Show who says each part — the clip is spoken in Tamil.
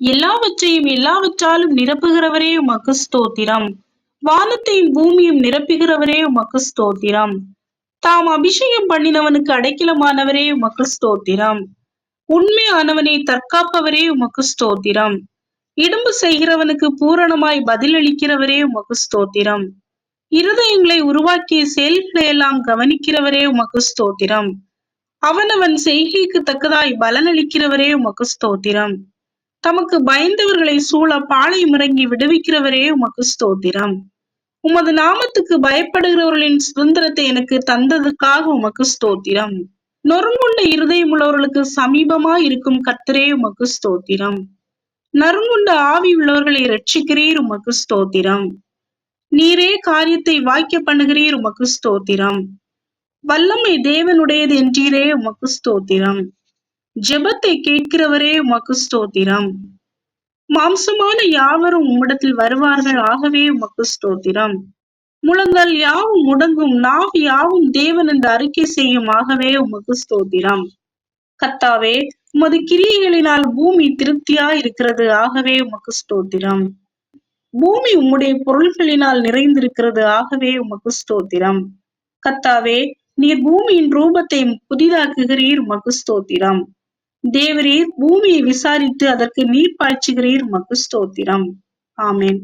Speaker 1: எல்லாவற்றையும் எல்லாவற்றாலும் நிரப்புகிறவரே உமக்கு ஸ்தோத்திரம். வானத்தையும் பூமியும் நிரப்புகிறவரே உமக்கு ஸ்தோத்திரம். தாம் அபிஷேகம் பண்ணினவனுக்கு அடைக்கலமானவரே உமக்கு ஸ்தோத்திரம். உண்மையானவனை தற்காப்பவரே உமக்கு ஸ்தோத்திரம். இடும்பு செய்கிறவனுக்கு பூரணமாய் பதிலளிக்கிறவரே உமக்கு ஸ்தோத்திரம். இருதயங்களை உருவாக்கிய செயல்களை எல்லாம் கவனிக்கிறவரே உமக்கு ஸ்தோத்திரம். அவனவன் செய்கைக்கு தக்கதாய் பலனளிக்கிறவரே உமக்கு ஸ்தோத்திரம். தமக்கு பயந்தவர்களை சூழ பாளையம் இறங்கி விடுவிக்கிறவரே உமக்கு ஸ்தோத்திரம். உமது நாமத்துக்கு பயப்படுகிறவர்களின் சுதந்திரத்தை எனக்கு தந்ததுக்காக உமக்கு ஸ்தோத்திரம். நொறுங்குண்ட இருதயம் உள்ளவர்களுக்கு சமீபமா இருக்கும் கத்தரே உமக்கு ஸ்தோத்திரம். நறுங்குண்ட ஆவி உள்ளவர்களை ரட்சிக்கிறீர் உமக்கு ஸ்தோத்திரம். நீரே காரியத்தை வாய்க்க பண்ணுகிறீர் உமக்கு ஸ்தோத்திரம். வல்லமை தேவனுடையது என்றீரே உமக்கு ஸ்தோத்திரம். ஜெபத்தை கேட்கிறவரே உமக்கு ஸ்தோத்திரம். மாம்சமான யாவரும் உம்மிடத்தில் வருவார்கள் ஆகவே உமக்கு ஸ்தோத்திரம். முழங்கால் யாவும் முடங்கும் நாவு யாவும் தேவன் என்று அறிக்கை செய்யும் ஆகவே உமக்கு ஸ்தோத்திரம். கத்தாவே உமது கிரியைகளினால் பூமி திருப்தியா இருக்கிறது ஆகவே உமக்கு ஸ்தோத்திரம். பூமி உம்முடைய பொருள்களினால் நிறைந்திருக்கிறது ஆகவே உமக்கு ஸ்தோத்திரம். கத்தாவே நீர் பூமியின் ரூபத்தை புதிதாக்குகிறீர் உமக்கு ஸ்தோத்திரம். தேவரீர் பூமியை விசாரித்து அதற்கு நீர் பாய்ச்சுகிறீர் உமக்கு ஸ்தோத்திரம். ஆமென்.